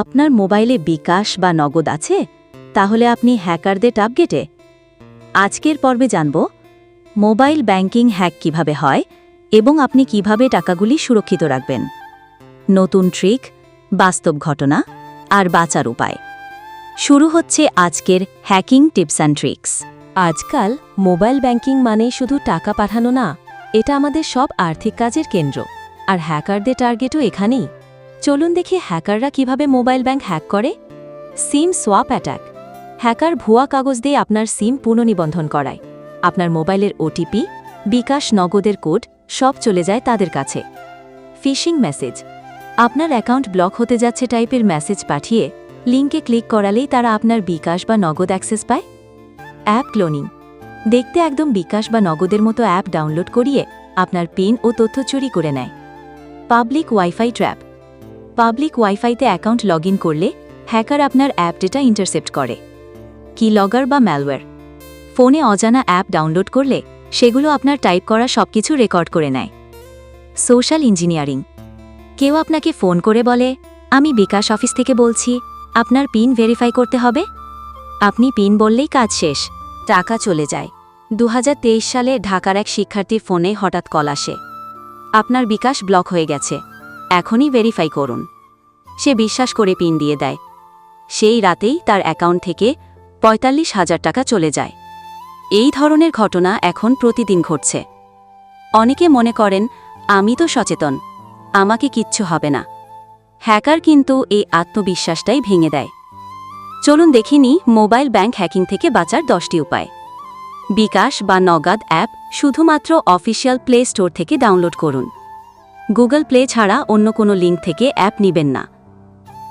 আপনার মোবাইলে বিকাশ বা নগদ আছে, তাহলে আপনি হ্যাকারদের টার্গেটে। আজকের পর্বে জানব, মোবাইল ব্যাংকিং হ্যাক কীভাবে হয় এবং আপনি কীভাবে টাকাগুলি সুরক্ষিত রাখবেন। নতুন ট্রিক, বাস্তব ঘটনা আর বাঁচার উপায়। শুরু হচ্ছে আজকের হ্যাকিং টিপস অ্যান্ড ট্রিক্স। আজকাল মোবাইল ব্যাংকিং মানেই শুধু টাকা পাঠানো না, এটা আমাদের সব আর্থিক কাজের কেন্দ্র। আর হ্যাকারদের টার্গেটও এখানেই। চলুন দেখি হ্যাকাররা কীভাবে মোবাইল ব্যাংক হ্যাক করে। সিম সোয়াপ অ্যাটাক। হ্যাকার ভুয়া কাগজ দিয়ে আপনার সিম পুনঃনিবন্ধন করায়। আপনার মোবাইলের ওটিপি বিকাশ নগদের কোড, সব চলে যায় তাদের কাছে। Phishing message. আপনার অ্যাকাউন্ট ব্লক হতে যাচ্ছে টাইপের মেসেজ পাঠিয়ে লিঙ্কে ক্লিক করালেই তারা আপনার বিকাশ বা নগদ অ্যাক্সেস পায়। App cloning. দেখতে একদম বিকাশ বা নগদের মতো অ্যাপ ডাউনলোড করিয়ে আপনার পিন ও তথ্য চুরি করে নেয়। Public wifi trap. পাবলিক ওয়াইফাইতে অ্যাকাউন্ট লগ করলে হ্যাকার আপনার অ্যাপ ডেটা ইন্টারসেপ্ট করে। কি লগার বা ম্যালওয়্যার ফোনে অজানা অ্যাপ ডাউনলোড করলে সেগুলো আপনার টাইপ করা সবকিছু রেকর্ড করে নেয়। সোশ্যাল ইঞ্জিনিয়ারিং কেউ আপনাকে ফোন করে বলে, আমি বিকাশ অফিস থেকে বলছি, আপনার পিন ভেরিফাই করতে হবে? আপনি পিন বললেই কাজ শেষ, টাকা চলে যায়। দু হাজার তেইশ সালে ঢাকার এক শিক্ষার্থীর ফোনে হঠাৎ কল আসে। আপনার বিকাশ ব্লক হয়ে গেছে। এখনই ভেরিফাই করুন। সে বিশ্বাস করে পিন দিয়ে দেয়। সেই রাতেই তার অ্যাকাউন্ট থেকে পঁয়তাল্লিশ হাজার টাকা চলে যায়। এই ধরনের ঘটনা এখন প্রতিদিন ঘটছে। অনেকে মনে করেন, আমি তো সচেতন, আমাকে কিচ্ছু হবে না। হ্যাকার কিন্তু এই আত্মবিশ্বাসটাই ভেঙে দেয়। চলুন দেখিনি মোবাইল ব্যাংক হ্যাকিং থেকে বাঁচার দশটি উপায়। বিকাশ বা নগাদ অ্যাপ শুধুমাত্র অফিসিয়াল প্লে স্টোর থেকে ডাউনলোড করুন। গুগল প্লে ছাড়া অন্য কোনো লিঙ্ক থেকে অ্যাপ নিবেন না।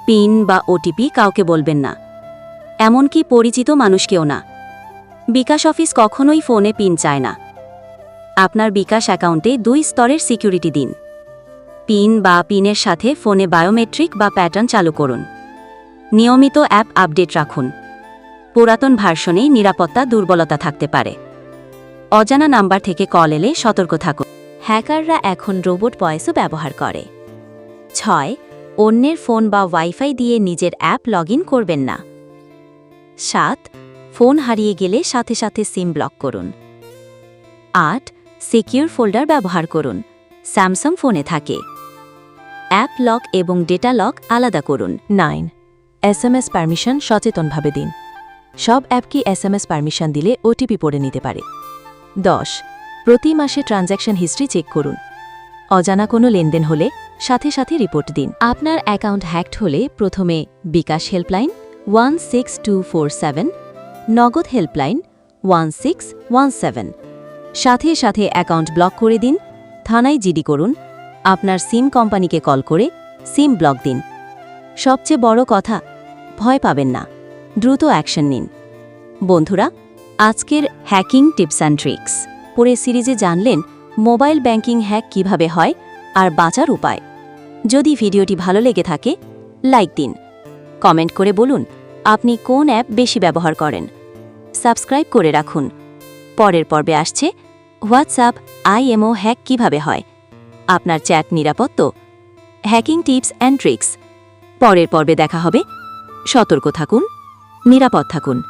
পিন বা ওটিপি কাউকে বলবেন না। এমনকি পরিচিত মানুষকেও না। বিকাশ অফিস কখনোই ফোনে পিন চায় না। আপনার বিকাশ অ্যাকাউন্টে দুই স্তরের সিকিউরিটি দিন। পিন বা পিনের সাথে ফোনে বায়োমেট্রিক বা প্যাটার্ন চালু করুন। নিয়মিত অ্যাপ আপডেট রাখুন। পুরাতন ভার্সনে নিরাপত্তা, দুর্বলতা থাকতে পারে। অজানা নাম্বার থেকে কল এলে সতর্ক থাকুন। হ্যাকাররা এখন রোবট ভয়েসও ব্যবহার করে। ছয়, অন্যের ফোন বা ওয়াইফাই দিয়ে নিজের অ্যাপ লগ করবেন না। সাত, ফোন হারিয়ে গেলে সাথে সাথে সিম ব্লক করুন। আট, সিকিউর ফোল্ডার ব্যবহার করুন। স্যামসাং ফোনে থাকে। অ্যাপ লক এবং ডেটা লক আলাদা করুন। Nine S M S permission সচেতনভাবে দিন। সব অ্যাপকে এস এম এস পারমিশন দিলে ওটিপি পড়ে নিতে পারে। দশ প্রতি মাসে ট্রানজ্যাকশন হিস্ট্রি চেক করুন। অজানা কোনো লেনদেন হলে সাথে সাথে রিপোর্ট দিন। আপনার অ্যাকাউন্ট হ্যাকড হলে প্রথমে bKash helpline one six two four seven, Nagad helpline one six one seven. সাথে সাথে অ্যাকাউন্ট ব্লক করে দিন, থানায় জিডি করুন, আপনার সিম কোম্পানিকে কল করে সিম ব্লক দিন। সবচেয়ে বড় কথা, ভয় পাবেন না, দ্রুত অ্যাকশন নিন। বন্ধুরা, আজকের হ্যাকিং টিপস অ্যান্ড ট্রিক্স। পরে সিরিজে জানলেন মোবাইল ব্যাংকিং হ্যাক কীভাবে হয় আর বাঁচার উপায়। যদি ভিডিওটি ভালো লেগে থাকে, লাইক দিন। কমেন্ট করে বলুন, আপনি কোন অ্যাপ বেশি ব্যবহার করেন? সাবস্ক্রাইব করে রাখুন। পরের পর্বে আসছে হোয়াটসঅ্যাপ আইএমও হ্যাক কীভাবে হয়। আপনার চ্যাট নিরাপদ তো? Hacking tips and tricks. পরের পর্বে দেখা হবে। সতর্ক থাকুন, নিরাপদ থাকুন।